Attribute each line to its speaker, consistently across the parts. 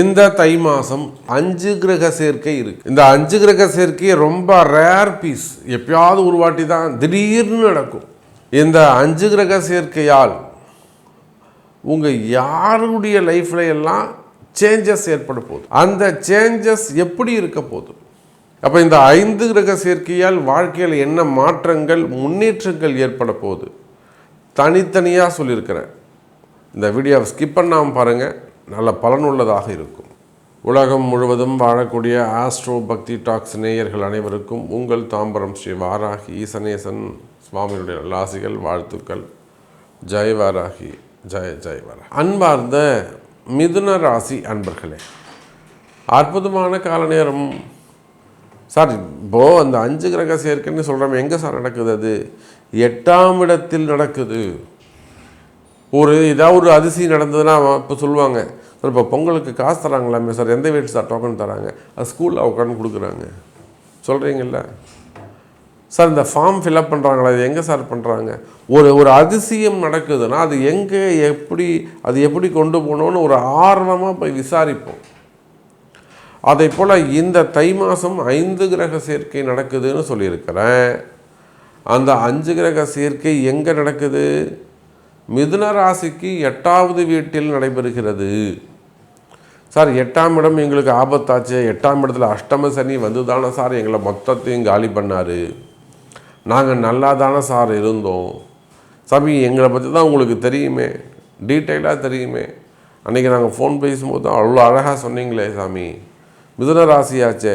Speaker 1: இந்த தை மாதம் அஞ்சு கிரக சேர்க்கை இருக்கு. இந்த அஞ்சு கிரக சேர்க்கை ரொம்ப ரேர் பீஸ் எப்பயாவது ஒரு வாட்டி தான் திடீர்னு நடக்கும். இந்த அஞ்சு கிரக சேர்க்கையால் உங்கள் யாருடைய லைஃப்ல எல்லாம் சேஞ்சஸ் ஏற்பட போகுது. அந்த சேஞ்சஸ் எப்படி இருக்க போகுது? அப்போ இந்த ஐந்து கிரக சேர்க்கையால் வாழ்க்கையில் என்ன மாற்றங்கள் முன்னேற்றங்கள் ஏற்பட போகுது? தனித்தனியாக சொல்லியிருக்கிறேன். இந்த வீடியோவை ஸ்கிப் பண்ணாமல் பாருங்கள் நல்ல பலனுள்ளதாக இருக்கும். உலகம் முழுவதும் வாழக்கூடிய ஆஸ்ட்ரோ பக்தி டாக்ஸ் நேயர்கள் அனைவருக்கும் உங்கள் தாம்பரம் ஸ்ரீ வாராகி ஈசனேசன் சுவாமியுடைய நல்லாசிகள் வாழ்த்துக்கள். ஜெய் வாராகி ஜெய ஜெய் வாராகி. அன்பார்ந்த மிதுன ராசி அன்பர்களே அற்புதமான கால நேரம். சார் இப்போ அந்த அஞ்சு கிரக சேர்க்கைன்னு சொல்கிறோம் எங்கே சார் நடக்குது அது? எட்டாம் இடத்தில் நடக்குது. ஒரு ஏதாவது ஒரு அதிசயம் நடந்ததுன்னா இப்போ சொல்லுவாங்க. சார் இப்போ பொங்கலுக்கு காசு தராங்களாமே சார்? எந்த வீட்டு சார் டோக்கன் தராங்க? அது ஸ்கூலில் உட்காந்து கொடுக்குறாங்க. சொல்கிறீங்கள சார் இந்த ஃபார்ம் ஃபில்அப் பண்ணுறாங்களா அது எங்கே சார் பண்ணுறாங்க ஒரு ஒரு அதிசயம் நடக்குதுன்னா அது எங்கே எப்படி அது எப்படி கொண்டு போகணும்னு ஒரு ஆர்வமாக போய் விசாரிப்போம். அதே போல் இந்த தை மாதம் ஐந்து கிரக சேர்க்கை நடக்குதுன்னு சொல்லியிருக்கிறேன். அந்த அஞ்சு கிரக சேர்க்கை எங்கே நடக்குது? மிதுன ராசிக்கு எட்டாவது வீட்டில் நடைபெறுகிறது. சார் எட்டாம் இடம் எங்களுக்கு ஆபத்தாச்சு. எட்டாம் இடத்துல அஷ்டம சனி வந்து தானே சார் எங்களை மொத்தத்தையும் காலி பண்ணார். நாங்கள் நல்லா தானே சார் இருந்தோம். சாமி எங்களை பற்றி தான் உங்களுக்கு தெரியுமே. டீட்டெயிலாக தெரியுமே. அன்றைக்கி நாங்கள் ஃபோன் பேசும்போது தான் அவ்வளோ அழகாக சொன்னீங்களே சாமி. மிதுன ராசியாச்சே.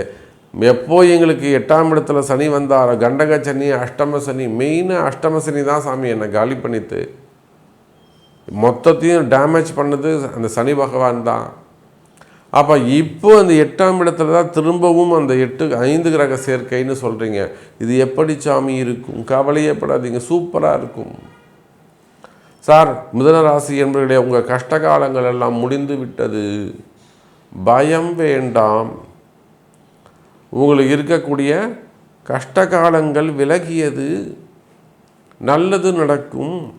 Speaker 1: எப்போ எங்களுக்கு எட்டாம் இடத்துல சனி வந்தார் கண்டக சனி அஷ்டம சனி மெயினாக அஷ்டம சனி தான் சாமி என்னை காலி பண்ணித்து. மொத்தத்தையும் டேமேஜ் பண்ணது அந்த சனி பகவான் தான். அப்போ இப்போ அந்த எட்டாம் இடத்துல தான் திரும்பவும் அந்த எட்டு ஐந்து கிரக சேர்க்கைன்னு சொல்கிறீங்க இது எப்படி சாமி இருக்கும்? கவலையப்படாதீங்க சூப்பராக இருக்கும். சார் மிதன ராசி என்பவர்களே உங்கள் கஷ்டகாலங்கள் எல்லாம் முடிந்து விட்டது. பயம் வேண்டாம். உங்களுக்கு இருக்கக்கூடிய கஷ்டகாலங்கள் விலகியது. நல்லது நடக்கும்.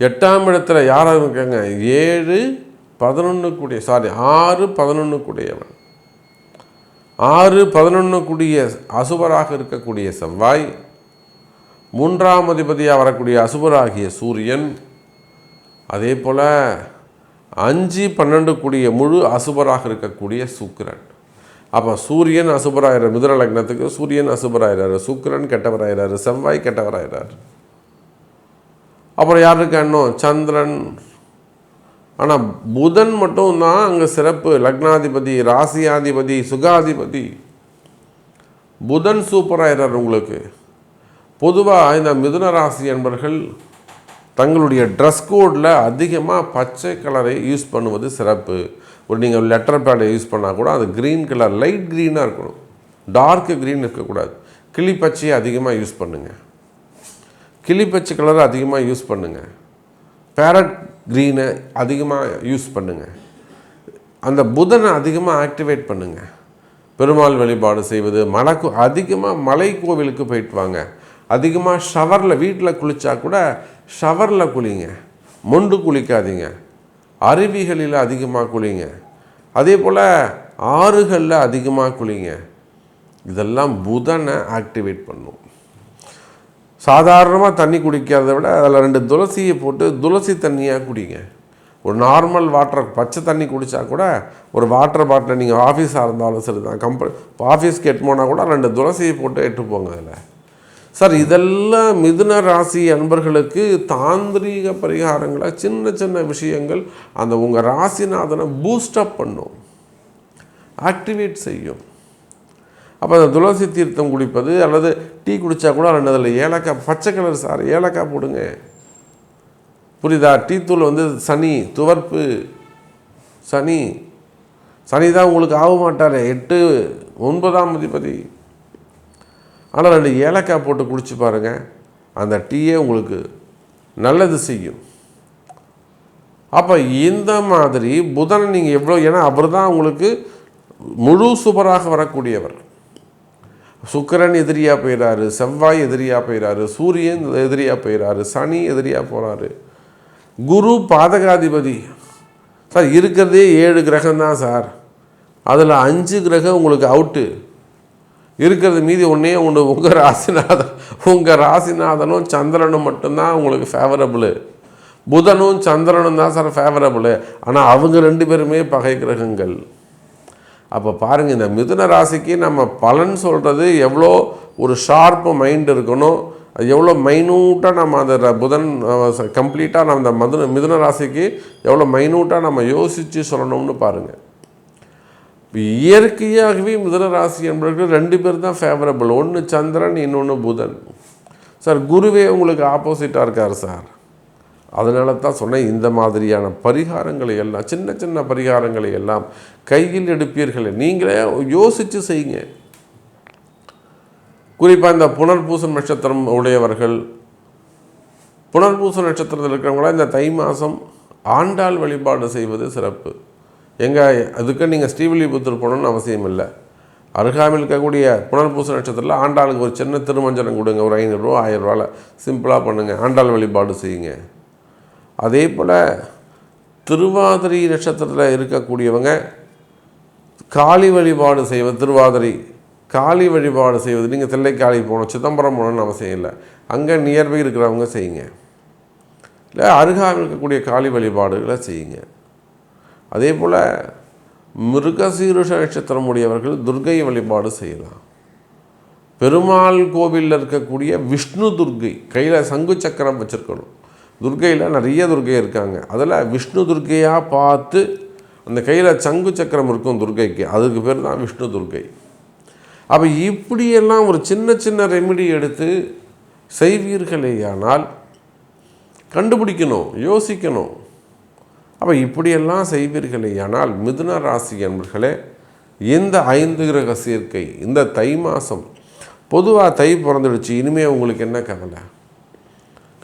Speaker 1: எட்டாம் இடத்துல யாராக இருக்காங்க? ஏழு பதினொன்று கூடிய சாரி ஆறு பதினொன்று கூடியவன் ஆறு பதினொன்று கூடிய அசுபராக இருக்கக்கூடிய செவ்வாய் மூன்றாம் அதிபதியாக வரக்கூடிய அசுபராகிய சூரியன் அதே போல் அஞ்சு பன்னெண்டு கூடிய முழு அசுபராக இருக்கக்கூடிய சுக்கிரன். அப்போ சூரியன் அசுபராயிரம் மிதுன லக்னத்துக்கு சூரியன் அசுபராயிராரு சுக்கிரன் கெட்டவராயிராரு செவ்வாய் கெட்டவராயிராரு அப்புறம் யார் இருக்கா இன்னும்? சந்திரன் ஆனால் புதன் மட்டும் தான் அங்கே சிறப்பு. லக்னாதிபதி ராசியாதிபதி சுகாதிபதி. புதன் சூப்பராகிறார் உங்களுக்கு. பொதுவாக இந்த மிதுன ராசி என்பர்கள் தங்களுடைய ட்ரெஸ் கோடில் அதிகமாக பச்சை கலரை யூஸ் பண்ணுவது சிறப்பு. ஒரு நீங்கள் லெட்டர் பேடை யூஸ் பண்ணால் கூட அது க்ரீன் கலர் லைட் க்ரீனாக இருக்கணும். டார்க் க்ரீன் இருக்கக்கூடாது. கிளி பச்சையை அதிகமாக யூஸ் பண்ணுங்கள் கிளிப்பச்சை கலரை அதிகமாக யூஸ் பண்ணுங்கள் பேரட் க்ரீனை அதிகமாக யூஸ் பண்ணுங்கள் அந்த புதனை அதிகமாக ஆக்டிவேட் பண்ணுங்கள் பெருமாள் வழிபாடு செய்வது மலைக்கு அதிகமாக மலை கோவிலுக்கு போயிட்டு வாங்க. அதிகமாக ஷவரில் வீட்டில் குளித்தா கூட ஷவரில் குளிங்க. மொண்டு குளிக்காதீங்க. அருவிகளில் அதிகமாக குளிங்க. அதே போல் ஆறுகளில் அதிகமாக குளிங்க. இதெல்லாம் புதனை ஆக்டிவேட் பண்ணும். சாதாரணமாக தண்ணி குடிக்கிறத விட அதில் ரெண்டு துளசியை போட்டு துளசி தண்ணியாக குடிங்க. ஒரு நார்மல் வாட்டர் பச்சை தண்ணி குடித்தா கூட ஒரு வாட்டர் பாட்டில் நீங்கள் ஆஃபீஸாக இருந்தாலும் சரி தான் கம்பெனி ஆஃபீஸ்க்கு எட்டு போனால் கூட ரெண்டு துளசியை போட்டு எட்டு போங்க அதில். சார் இதெல்லாம் மிதுன ராசி அன்பர்களுக்கு தாந்திரீக பரிகாரங்களை சின்ன சின்ன விஷயங்கள் அந்த உங்கள் ராசிநாதனை பூஸ்டப் பண்ணும். ஆக்டிவேட் செய்யும். அப்போ அந்த துளசி தீர்த்தம் குடிப்பது அல்லது டீ குடித்தா கூட ரெண்டு அதில் ஏலக்காய் பச்சை கலர் சார் ஏலக்காய் போடுங்க. புரியுதா? டீ தூள் வந்து சனி துவர்ப்பு சனி. சனி தான் உங்களுக்கு ஆக மாட்டார் எட்டு ஒன்பதாம் அதிபதி. ஆனால் ரெண்டு ஏலக்காய் போட்டு குடிச்சு பாருங்கள் அந்த டீயே உங்களுக்கு நல்லது செய்யும். அப்போ இந்த மாதிரி புதன் நீங்கள் எவ்வளோ ஏன்னா அவர் தான் உங்களுக்கு முழு சுபராக வரக்கூடியவர். சுக்கிரன் எதிரியாக போயிறாரு செவ்வாய் எதிரியாக போயிறாரு சூரியன் எதிரியாக போயிறாரு சனி எதிரியாக போகிறாரு குரு பாதகாதிபதி. சார் இருக்கிறதே ஏழு கிரகம் தான் சார். அதில் அஞ்சு கிரகம் உங்களுக்கு அவுட்டு. இருக்கிறது மீதி ஒன்றே ஒன்று உங்கள் ராசிநாதன் உங்கள் ராசிநாதனும் சந்திரனும் மட்டும்தான் உங்களுக்கு ஃபேவரபுளு புதனும் சந்திரனும் தான் சார் ஃபேவரபுளு ஆனால் அவங்க ரெண்டு பேருமே பகை கிரகங்கள். அப்போ பாருங்கள் இந்த மிதுன ராசிக்கு நம்ம பலன் சொல்கிறது எவ்வளோ ஒரு ஷார்ப்பு மைண்ட் இருக்கணும் அது எவ்வளோ மைனூட்டாக நம்ம அந்த புதன் கம்ப்ளீட்டாக நம்ம அந்த மதுன மிதுன ராசிக்கு எவ்வளோ மைனூட்டாக நம்ம யோசித்து சொல்லணும்னு பாருங்கள் இயற்கையாகவே மிதுன ராசி என்பவர்கள் ரெண்டு பேர் தான் ஃபேவரபிள் ஒன்று சந்திரன் இன்னொன்று புதன். சார் குருவே உங்களுக்கு ஆப்போசிட்டாக இருக்கார் சார். அதனால தான் சொன்னேன் இந்த மாதிரியான பரிகாரங்களை எல்லாம் சின்ன சின்ன பரிகாரங்களை எல்லாம் கையில் எடுப்பீர்களே. நீங்களே யோசித்து செய்யுங்க. குறிப்பாக இந்த புனர்பூச நட்சத்திரம் உடையவர்கள் புனர்பூச நட்சத்திரத்தில் இருக்கிறவங்களாம் இந்த தை மாதம் ஆண்டாள் வழிபாடு செய்வது சிறப்பு. எங்கே அதுக்கு நீங்கள் ஸ்ரீவில்லிபுத்தூர் போகணும்னு அவசியம் இல்லை. அருகாமையில் இருக்கக்கூடிய புனர்பூச நட்சத்திரத்தில் ஆண்டாளுக்கு ஒரு சின்ன திருமஞ்சனம் கொடுங்க ஒரு ஐநூறுரூவா ஆயிரரூவாவில் சிம்பிளாக பண்ணுங்கள் ஆண்டாள் வழிபாடு செய்யுங்க. அதே போல் திருவாதிரை நட்சத்திரத்தில் இருக்கக்கூடியவங்க காளி வழிபாடு செய்வது திருவாதிரை காளி வழிபாடு செய்வது நீங்கள் தில்லைக்காளி போகணும் சிதம்பரம் போகணும்னு அவசியம் இல்லை. அங்கே நியர்பை இருக்கிறவங்க செய்யுங்க. இல்லை அருகாமல் இருக்கக்கூடிய காளி வழிபாடுகளை செய்யுங்க. அதே போல் மிருகசீருஷ நட்சத்திரம் உடையவர்கள் துர்கை வழிபாடு செய்யலாம். பெருமாள் கோவிலில் இருக்கக்கூடிய விஷ்ணு துர்கை கையில் சங்கு சக்கரம் வச்சுருக்கணும். துர்கையில் நிறைய துர்கை இருக்காங்க. அதில் விஷ்ணு துர்க்கையாக பார்த்து அந்த கையில் சங்கு சக்கரம் இருக்கும் துர்கைக்கு. அதுக்கு பேர் தான் விஷ்ணு துர்கை. அப்போ இப்படியெல்லாம் ஒரு சின்ன சின்ன ரெமிடி எடுத்து செய்வீர்களேயானால் கண்டுபிடிக்கணும் யோசிக்கணும். அப்போ இப்படியெல்லாம் செய்வீர்களேயானால் மிதுன ராசி என்பர்களே இந்த ஐந்து கிரக சேர்க்கை இந்த தை மாதம் பொதுவாக தை பிறந்துடுச்சு. இனிமேல் உங்களுக்கு என்ன கவலை?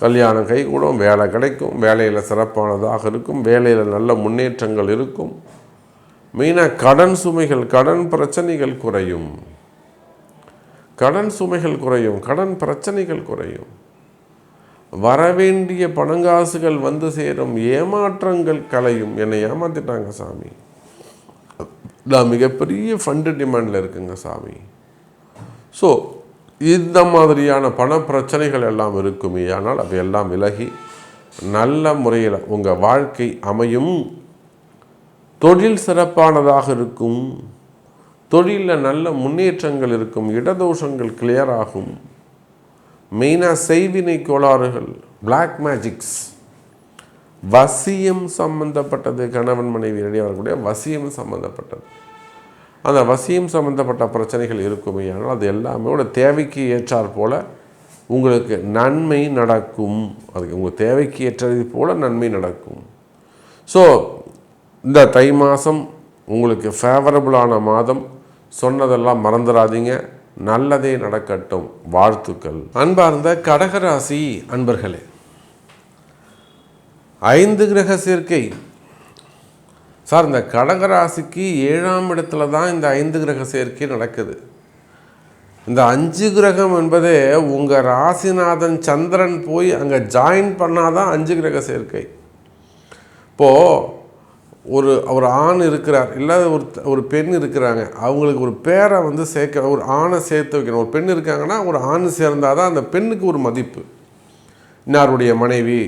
Speaker 1: கல்யாணம் கைகூடும் வேலை கிடைக்கும் வேலையில் சிறப்பானதாக இருக்கும் வேலையில் நல்ல முன்னேற்றங்கள் இருக்கும். மெயினாக கடன் சுமைகள் கடன் பிரச்சனைகள் குறையும். கடன் சுமைகள் குறையும் கடன் பிரச்சனைகள் குறையும். வரவேண்டிய பணங்காசுகள் வந்து சேரும் ஏமாற்றங்கள் கலையும். என்னை ஏமாத்திட்டாங்க சாமி. நான் மிகப்பெரிய ஃபண்டு டிமாண்டில் இருக்குங்க சாமி. ஸோ இந்த மாதிரியான பண பிரச்சனைகள் எல்லாம் இருக்குமே. ஆனால் அவையெல்லாம் விலகி நல்ல முறையில் உங்கள் வாழ்க்கை அமையும். தொழில் சிறப்பானதாக இருக்கும். தொழிலில் நல்ல முன்னேற்றங்கள் இருக்கும். இடதோஷங்கள் clear ஆகும். மெயினாக செய்வினை கோளாறுகள் பிளாக் மேஜிக்ஸ் வசியம் சம்பந்தப்பட்டது. கணவன் மனைவி இடையே வரக்கூடிய வசியம் சம்பந்தப்பட்டது. அந்த வசியம் சம்பந்தப்பட்ட பிரச்சனைகள் இருக்குமே ஆனால் அது எல்லாமே உங்களோட தேவைக்கு ஏற்றாற் போல உங்களுக்கு நன்மை நடக்கும். அதுக்கு உங்கள் தேவைக்கு ஏற்றது போல நன்மை நடக்கும். ஸோ இந்த தை மாதம் உங்களுக்கு ஃபேவரபுளான மாதம். சொன்னதெல்லாம் மறந்துடாதீங்க நல்லதே நடக்கட்டும். வாழ்த்துக்கள். அன்பார்ந்த கடகராசி அன்பர்களே ஐந்து கிரக சேர்க்கை சார் இந்த கடகராசிக்கு ஏழாம் இடத்துல தான் இந்த ஐந்து கிரக சேர்க்கை நடக்குது. இந்த அஞ்சு கிரகம் என்பதே உங்கள் ராசிநாதன் சந்திரன் போய் அங்கே ஜாயின் பண்ணாதான் அஞ்சு கிரக சேர்க்கை. இப்போது ஒரு ஒரு ஆண் இருக்கிறார் இல்லை ஒரு ஒரு பெண் இருக்கிறாங்க அவங்களுக்கு ஒரு பேரை வந்து சேர்க்க ஒரு ஆணை சேர்த்து வைக்கணும். ஒரு பெண் இருக்காங்கன்னா ஒரு ஆண் சேர்ந்தால் தான் அந்த பெண்ணுக்கு ஒரு மதிப்பு. இன்னாருடைய மனைவி?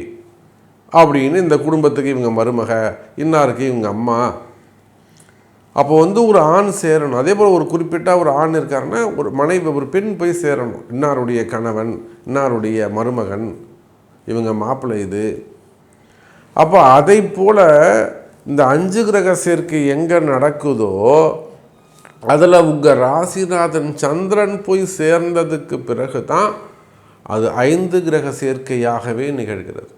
Speaker 1: அப்படின்னு இந்த குடும்பத்துக்கு இவங்க மருமக இன்னாருக்கு இவங்க அம்மா. அப்போ வந்து ஒரு ஆண் சேரணும். அதே போல் ஒரு குறிப்பிட்ட ஒரு ஆண் இருக்காருன்னா ஒரு மனைவி ஒரு பெண் போய் சேரணும். இன்னாருடைய கணவன் இன்னாருடைய மருமகன் இவங்க மாப்பிள்ளை இது. அப்போ அதை போல் இந்த அஞ்சு கிரக சேர்க்கை எங்கே நடக்குதோ அதில் உங்கள் ராசிநாதன் சந்திரன் போய் சேர்ந்ததுக்கு பிறகு தான் அது ஐந்து கிரக சேர்க்கையாகவே நிகழ்கிறது.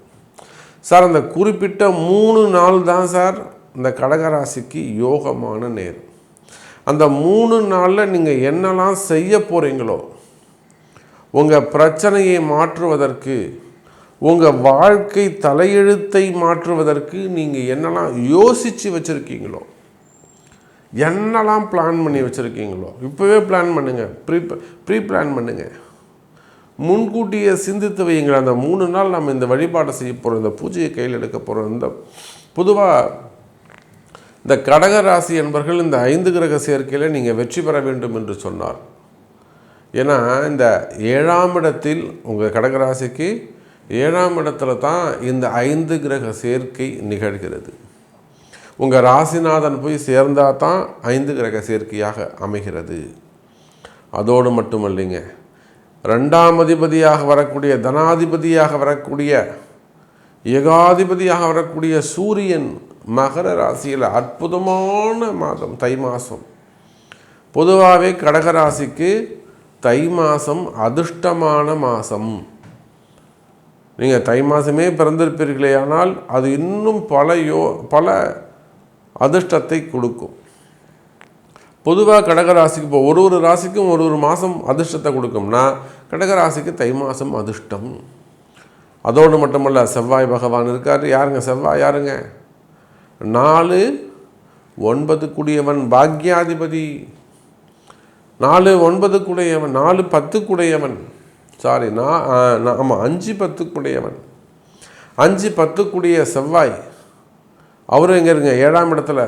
Speaker 1: சார் அந்த குறிப்பிட்ட மூணு நாள் தான் சார் இந்த கடகராசிக்கு யோகமான நேரம். அந்த மூணு நாளில் நீங்கள் என்னெல்லாம் செய்ய போகிறீங்களோ உங்கள் பிரச்சனையை மாற்றுவதற்கு உங்கள் வாழ்க்கை தலையெழுத்தை மாற்றுவதற்கு நீங்கள் என்னெல்லாம் யோசித்து வச்சுருக்கீங்களோ என்னெல்லாம் பிளான் பண்ணி வச்சுருக்கீங்களோ இப்போவே பிளான் பண்ணுங்கள் ப்ரீ ப்ரீ பிளான் பண்ணுங்கள் முன்கூட்டியே சிந்தித்து வையுங்கள். அந்த மூணு நாள் நம்ம இந்த வழிபாட்டை செய்ய போகிறோம் இந்த பூஜையை கையில் எடுக்க போகிறோம் இந்த பொதுவாக இந்த கடக ராசி என்பர்கள் இந்த ஐந்து கிரக சேர்க்கையில் நீங்கள் வெற்றி பெற வேண்டும் என்று சொன்னார். ஏன்னா இந்த ஏழாம் இடத்தில் உங்கள் கடகராசிக்கு ஏழாம் இடத்துல தான் இந்த ஐந்து கிரக சேர்க்கை நிகழ்கிறது. உங்கள் ராசிநாதன் போய் சேர்ந்தால் தான் ஐந்து கிரக சேர்க்கையாக அமைகிறது. அதோடு மட்டுமல்லைங்க ரெண்டாம் அதிபதியாக வரக்கூடிய தனாதிபதியாக வரக்கூடிய ஏகாதிபதியாக வரக்கூடிய சூரியன் மகர ராசியில் அற்புதமான மாதம் தை மாதம் பொதுவாகவே கடகராசிக்கு தை மாதம் அதிர்ஷ்டமான மாதம் நீங்கள் தை மாதமே பிறந்திருப்பீர்களே ஆனால் அது இன்னும் பல யோ பல அதிர்ஷ்டத்தை கொடுக்கும். பொதுவாக கடகராசிக்கு இப்போ ஒரு ஒரு ராசிக்கும் ஒரு ஒரு மாதம் அதிர்ஷ்டத்தை கொடுக்கும்னா கடகராசிக்கு தை மாதம் அதிர்ஷ்டம். அதோடு மட்டுமல்ல செவ்வாய் பகவான் இருக்கார். யாருங்க? செவ்வாய் யாருங்க? நாலு ஒன்பது குடியவன் பாக்யாதிபதி. நாலு ஒன்பது குடையவன் நாலு பத்து குடையவன். சாரி நான் ஆமாம் அஞ்சு பத்து குடையவன். அஞ்சு பத்து குடிய செவ்வாய். அவரும் எங்கே இருங்க? ஏழாம் இடத்துல.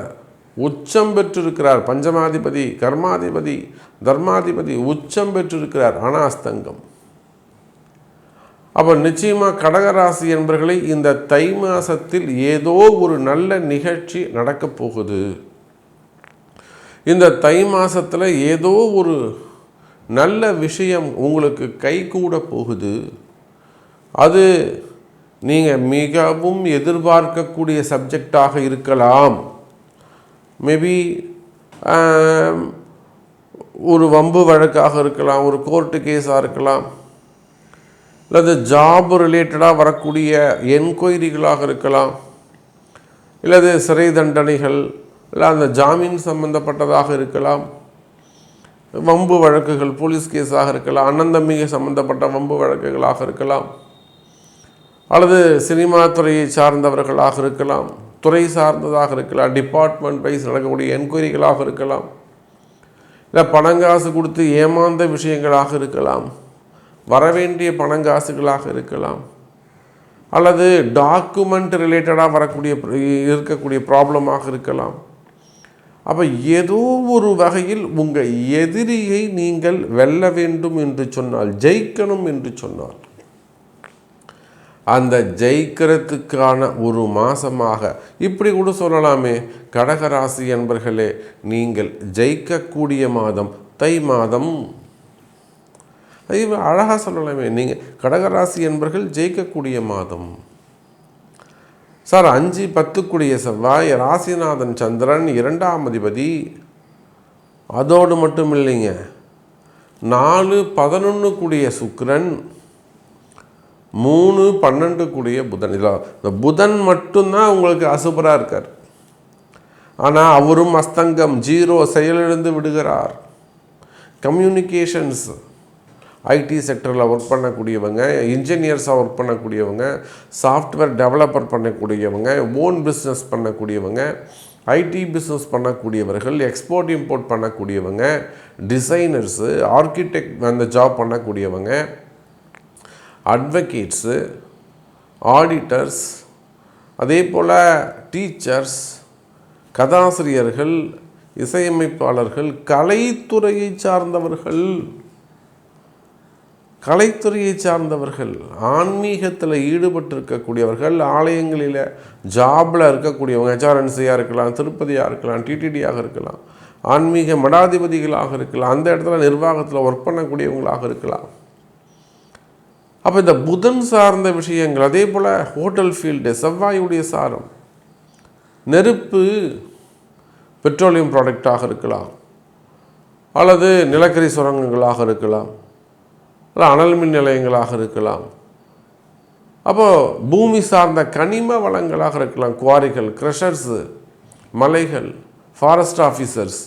Speaker 1: உச்சம் பெற்றிருக்கிறார். பஞ்சமாதிபதி கர்மாதிபதி தர்மாதிபதி உச்சம் பெற்றிருக்கிறார். அனாஸ்தங்கம். அப்போ நிச்சயமாக கடகராசி என்பர்களை இந்த தை மாசத்தில் ஏதோ ஒரு நல்ல நிகழ்ச்சி நடக்கப் போகுது. இந்த தை மாசத்தில் ஏதோ ஒரு நல்ல விஷயம் உங்களுக்கு கைகூட போகுது. அது நீங்கள் மிகவும் எதிர்பார்க்கக்கூடிய சப்ஜெக்டாக இருக்கலாம். மேபி um, ஒரு வம்பு வழக்காக இருக்கலாம் ஒரு கோர்ட்டு கேஸாக இருக்கலாம். அல்லது ஜாப் ரிலேட்டடாக வரக்கூடிய என்கொயரிகளாக இருக்கலாம். இல்லது சிறை தண்டனைகள் இல்லை அந்த ஜாமீன் சம்பந்தப்பட்டதாக இருக்கலாம். வம்பு வழக்குகள் போலீஸ் கேஸாக இருக்கலாம். அண்ணன் சம்பந்தப்பட்ட வம்பு வழக்குகளாக இருக்கலாம். அல்லது சினிமா துறையை சார்ந்தவர்களாக இருக்கலாம். துறை சார்ந்ததாக இருக்கலாம் டிபார்ட்மெண்ட் வைஸ் நடக்கக்கூடிய என்கொயரிகளாக இருக்கலாம் இல்லை பணங்காசு கொடுத்து ஏமாந்த விஷயங்களாக இருக்கலாம் வரவேண்டிய பணங்காசுகளாக இருக்கலாம் அல்லது டாக்குமெண்ட் ரிலேட்டடாக வரக்கூடிய இருக்கக்கூடிய ப்ராப்ளமாக இருக்கலாம். அப்போ ஏதோ ஒரு வகையில் உங்கள் எதிரியை நீங்கள் வெல்ல வேண்டும் என்று சொன்னால் ஜெயிக்கணும் என்று சொன்னால் அந்த ஜெயிக்கிறதுக்கான ஒரு மாதமாக இப்படி கூட சொல்லலாமே. கடகராசி என்பர்களே நீங்கள் ஜெயிக்கக்கூடிய மாதம் தை மாதம். அழகாக சொல்லலாமே. நீங்கள் கடகராசி என்பர்கள் ஜெயிக்கக்கூடிய மாதம். சார் அஞ்சு பத்துக்குடிய செவ்வாய் ராசிநாதன் சந்திரன் இரண்டாம் அதிபதி. அதோடு மட்டும் இல்லைங்க. நாலு பதினொன்று கூடிய சுக்கரன். மூணு பன்னெண்டு கூடிய புதன். இதில் இந்த புதன் மட்டும்தான் உங்களுக்கு அசுபராக இருக்கார். ஆனால் அவரும் அஸ்தங்கம் ஜீரோ செயலிழந்து விடுகிறார். கம்யூனிகேஷன்ஸ் ஐடி செக்டரில் ஒர்க் பண்ணக்கூடியவங்க இன்ஜினியர்ஸாக ஒர்க் பண்ணக்கூடியவங்க சாஃப்ட்வேர் டெவலப்பர் பண்ணக்கூடியவங்க ஓன் பிஸ்னஸ் பண்ணக்கூடியவங்க ஐடி பிஸ்னஸ் பண்ணக்கூடியவர்கள் எக்ஸ்போர்ட் இம்போர்ட் பண்ணக்கூடியவங்க டிசைனர்ஸு ஆர்கிடெக்ட் அந்த ஜாப் பண்ணக்கூடியவங்க அட்வொகேட்ஸு ஆடிட்டர்ஸ் அதே போல் டீச்சர்ஸ் கதாசிரியர்கள் இசையமைப்பாளர்கள் கலைத்துறையை சார்ந்தவர்கள். கலைத்துறையை சார்ந்தவர்கள் ஆன்மீகத்தில் ஈடுபட்டிருக்கக்கூடியவர்கள் ஆலயங்களில் ஜாபில் இருக்கக்கூடியவங்க ஹெச்ஆர்என்சியாக இருக்கலாம் திருப்பதியாக இருக்கலாம் டிடிடியாக இருக்கலாம் ஆன்மீக மடாதிபதிகளாக இருக்கலாம் அந்த இடத்துல நிர்வாகத்தில் ஒர்க் பண்ணக்கூடியவங்களாக இருக்கலாம். அப்போ இந்த புதன் சார்ந்த விஷயங்கள் அதே போல் ஹோட்டல் ஃபீல்டு செவ்வாயுடைய சாரம் நெருப்பு பெட்ரோலியம் ப்ராடக்டாக இருக்கலாம் அல்லது நிலக்கரி சுரங்கங்களாக இருக்கலாம் அனல் மின் நிலையங்களாக இருக்கலாம். அப்போது பூமி சார்ந்த கனிம வளங்களாக இருக்கலாம் குவாரிகள் க்ரஷர்ஸு மலைகள் ஃபாரஸ்ட் ஆஃபீஸர்ஸ்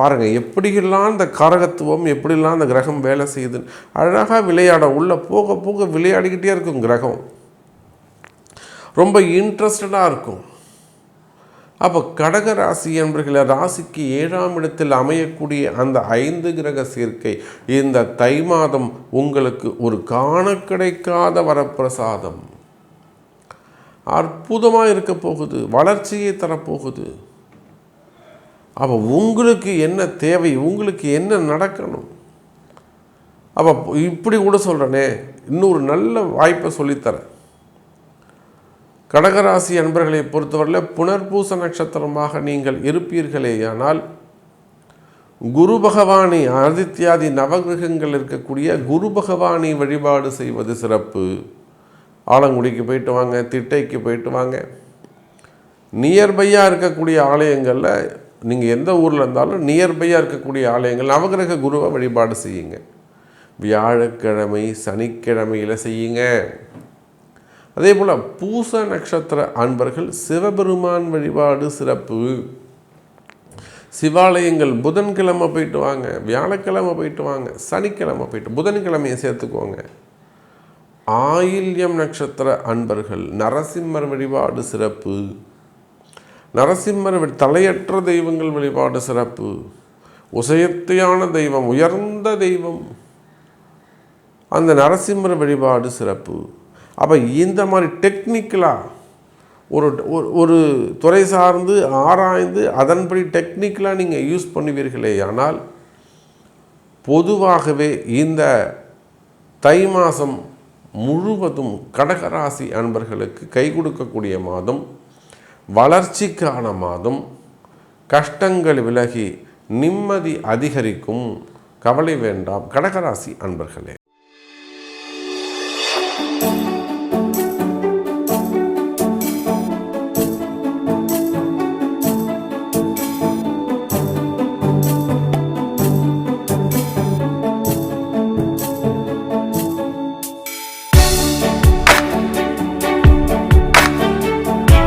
Speaker 1: பாருங்கள் எப்படியெல்லாம் இந்த காரகத்துவம் எப்படிலாம் அந்த கிரகம் வேலை செய்யுது. அழகாக விளையாட உள்ளே போக போக விளையாடிக்கிட்டே இருக்கும் கிரகம். ரொம்ப இன்ட்ரெஸ்டடாக இருக்கும். அப்போ கடக ராசி என்பர்களை ராசிக்கு ஏழாம் இடத்தில் அமையக்கூடிய அந்த ஐந்து கிரக சேர்க்கை இந்த தை மாதம் உங்களுக்கு ஒரு காண கிடைக்காத வரப்பிரசாதம். அற்புதமாக இருக்க போகுது வளர்ச்சியை தரப்போகுது. அப்போ உங்களுக்கு என்ன தேவை உங்களுக்கு என்ன நடக்கணும்? அப்போ இப்படி கூட சொல்கிறேனே இன்னொரு நல்ல வாய்ப்பை சொல்லித்தரேன். கடகராசி அன்பர்களை பொறுத்தவரையில் புனர்பூச நட்சத்திரமாக நீங்கள் இருப்பீர்களேயானால் குரு பகவானை ஆதித்யாதி நவகிரகங்கள் இருக்கக்கூடிய குரு பகவானை வழிபாடு செய்வது சிறப்பு. ஆலங்குடிக்கு போயிட்டு வாங்க திட்டைக்கு போயிட்டு வாங்க. நியர்பையாக இருக்கக்கூடிய ஆலயங்களில் நீங்கள் எந்த ஊரில் இருந்தாலும் நியர்பையாக இருக்கக்கூடிய ஆலயங்கள் நவகிரக குருவை வழிபாடு செய்யுங்க. வியாழக்கிழமை சனிக்கிழமையில் செய்யுங்க. அதே போல் பூச நட்சத்திர அன்பர்கள் சிவபெருமான் வழிபாடு சிறப்பு. சிவாலயங்கள் புதன்கிழமை போயிட்டு வாங்க வியாழக்கிழமை போயிட்டு வாங்க சனிக்கிழமை போயிட்டு புதன்கிழமையை சேர்த்துக்கோங்க. ஆயில்யம் நட்சத்திர அன்பர்கள் நரசிம்மர் வழிபாடு சிறப்பு. நரசிம்மர் தலையற்ற தெய்வங்கள் வழிபாடு சிறப்பு. உசயத்தையான தெய்வம் உயர்ந்த தெய்வம். அந்த நரசிம்மர் வழிபாடு சிறப்பு. அப்போ இந்த மாதிரி டெக்னிக்கலாக ஒரு ஒரு- ஒரு துறை சார்ந்து ஆராய்ந்து அதன்படி டெக்னிக்கலாக நீங்கள் யூஸ் பண்ணுவீர்களே ஆனால் பொதுவாகவே இந்த தை மாதம் முழுவதும் கடகராசி அன்பர்களுக்கு கை கொடுக்கக்கூடிய மாதம் வளர்ச்சிக்கான மாதம் கஷ்டங்கள் விலகி நிம்மதி அதிகரிக்கும் கவலை வேண்டாம் கடகராசி அன்பர்களே.